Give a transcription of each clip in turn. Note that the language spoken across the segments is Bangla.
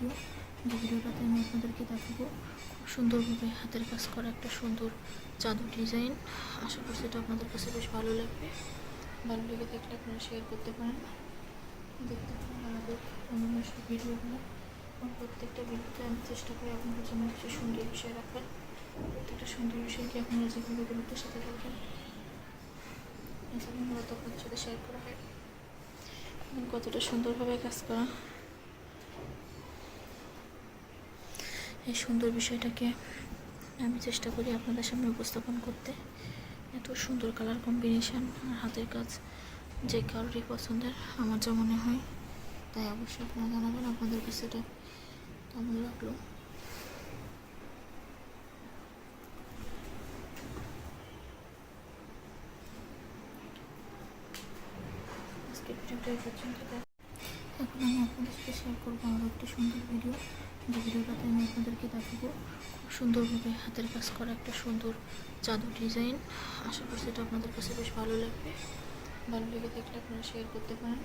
ভিডিও। যে ভিডিওটাতে আমি আপনাদেরকে দেখাবো। খুব সুন্দরভাবে হাতের কাজ করা একটা সুন্দর জাদু ডিজাইন। আশা করছি এটা আপনাদের কাছে বেশ ভালো লাগবে। ভালো লেগে থাকলে আপনারা শেয়ার করতে পারেন। দেখতে পারেন আমাদের অন্যান্য সব ভিডিওগুলো। এবং প্রত্যেকটা ভিডিওতে আমি চেষ্টা করি আপনাদের জন্য কিছু সুন্দর বিষয় রাখার। প্রত্যেকটা সুন্দর বিষয়কে আপনারা যেভাবে গুরুত্বের সাথে থাকবেন এছাড়া মূলত আপনাদের সাথে শেয়ার করা হয়। কতটা সুন্দরভাবে কাজ করা। এই সুন্দর বিষয়টাকে আমি চেষ্টা করি আপনাদের সামনে উপস্থাপন করতে। এত সুন্দর কালার কম্বিনেশন আর হাতের কাজ যে কারোরই পছন্দের, আমার যা মনে হয়, তাই অবশ্যই আপনারা জানাবেন, আপনাদের কাছে এটা কেমন লাগল? ভিডিওটা এখন আমি আপনাদের সাথে শেয়ার করব আরও একটি সুন্দর ভিডিও ভিডিওটাতে আমি আপনাদেরকে দেখাবো খুব সুন্দরভাবে হাতের কাজ করা একটা সুন্দর জাদু ডিজাইন। আশা করছি এটা আপনাদের কাছে বেশ ভালো লাগবে। ভালো লেগে থাকলে আপনারা শেয়ার করতে পারেন।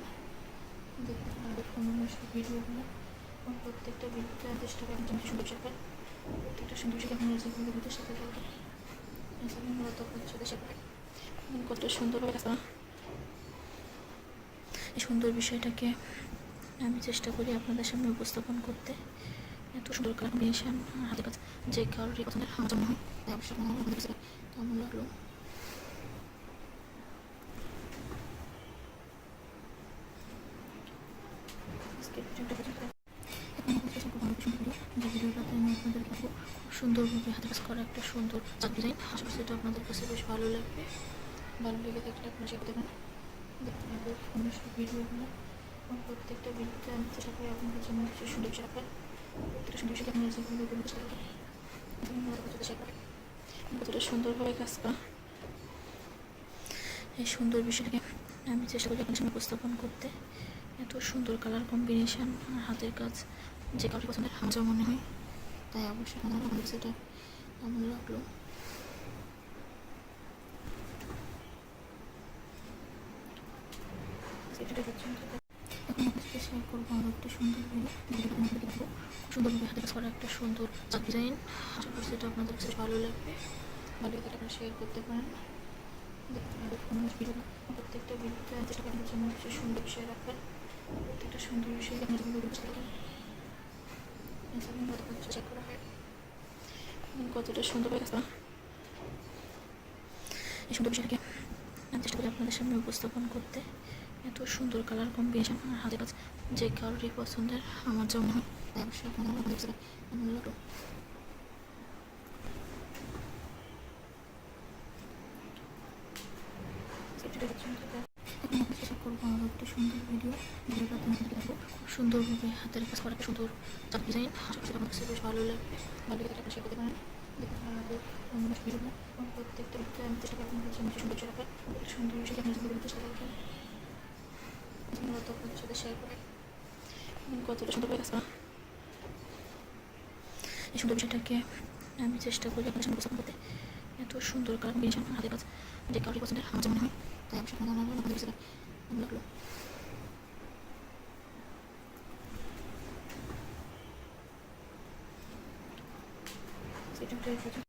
দেখতে পারেন অন্যান্য সব এবং প্রত্যেকটা ভিডিওতে চেষ্টা করি আপনাদের সুন্দর শেখার প্রত্যেকটা সুন্দর শেখা আপনারা যেগুলো ভিডিওর সাথে থাকবেন। সাথে শেখা এবং কতটা সুন্দরভাবে এই সুন্দর বিষয়টাকে আমি চেষ্টা করি আপনাদের সামনে উপস্থাপন করতে। এত সুন্দর কম্বিনেশন হাতের কাছে যে কারোরই পছন্দের আমার জন্য হয় তাই অবশ্যই আমাদের কেমন লাগল। সুন্দরভাবে হাতের কাজ করা একটা সুন্দর ডিজাইন আশা করছি এটা আপনাদের কাছে বেশ ভালো লাগবে। ভালো লেগে থাকলে আপনারা শিখতে ভিডিওগুলো। প্রত্যেকটা ভিডিওতে আমি চেষ্টা করি আপনাদের জন্য কিছু সুন্দর বিষয় এই সুন্দর বিষয়টাকে আমি চেষ্টা করি আপনার সামনে উপস্থাপন করতে। এত সুন্দর কালার কম্বিনেশন আর হাতের কাজ। যে কারোর পছন্দের আমার মনে হয়। তাই অবশ্যই আপনারা আমাদের এটা কেমন লাগল? সেটা শেয়ার করব আরও একটা সুন্দর সুন্দরভাবে হাতে করা একটা সুন্দর ডিজাইন এটা আপনাদের কাছে ভালো লাগবে। ভালো লাগলে আপনারা শেয়ার করতে পারেন। প্রত্যেকটা ভিডিওতে চেষ্টা করি জন্য কিছু সুন্দর বিষয় রাখার প্রত্যেকটা সুন্দর বিষয় শেয়ার করা হয়? কতটা সুন্দরভাবে কাজ করা এই সুন্দর বিষয়টাকে আমি চেষ্টা করি আপনাদের সামনে উপস্থাপন করতে। এত সুন্দর কালার কম্বিনেশন আর হাতের কাজ, যে কারোরই পছন্দের, আমার যা মনে হয় ভিডিওটা দেখ- এখন আমি চেষ্টা করব আরও একটা সুন্দর ভিডিও ভিডিওটাতে আমি দেখব খুব সুন্দরভাবে হাতের কাজ করা একটা সুন্দর ডিজাইন আশা করছি আমার কাছে ভালো লাগবে ভালো লেগে থাকলে শেয়ার করতে পারেন দেখতে ভিডিওগুলো এবং প্রত্যেকটা ভিডিওতে আমি চেষ্টা করি আপনাদের জন্য সুন্দর রাখার সুন্দর আপনারা যেগুলো চেষ্টা করবেন মূলত সাথে শেয়ার করে কতটা সুন্দরভাবে কাজ করা এই সুন্দর বিষয়টাকে আমি চেষ্টা করি আপনাদের সামনে উপস্থাপন করতে। এত সুন্দর কালার আমার হাতের কাজ, যে কারোর পছন্দের আমার যেমন হয়, তাই আমি আপনারা আমার আপনাদের কাছে লাগল সেটা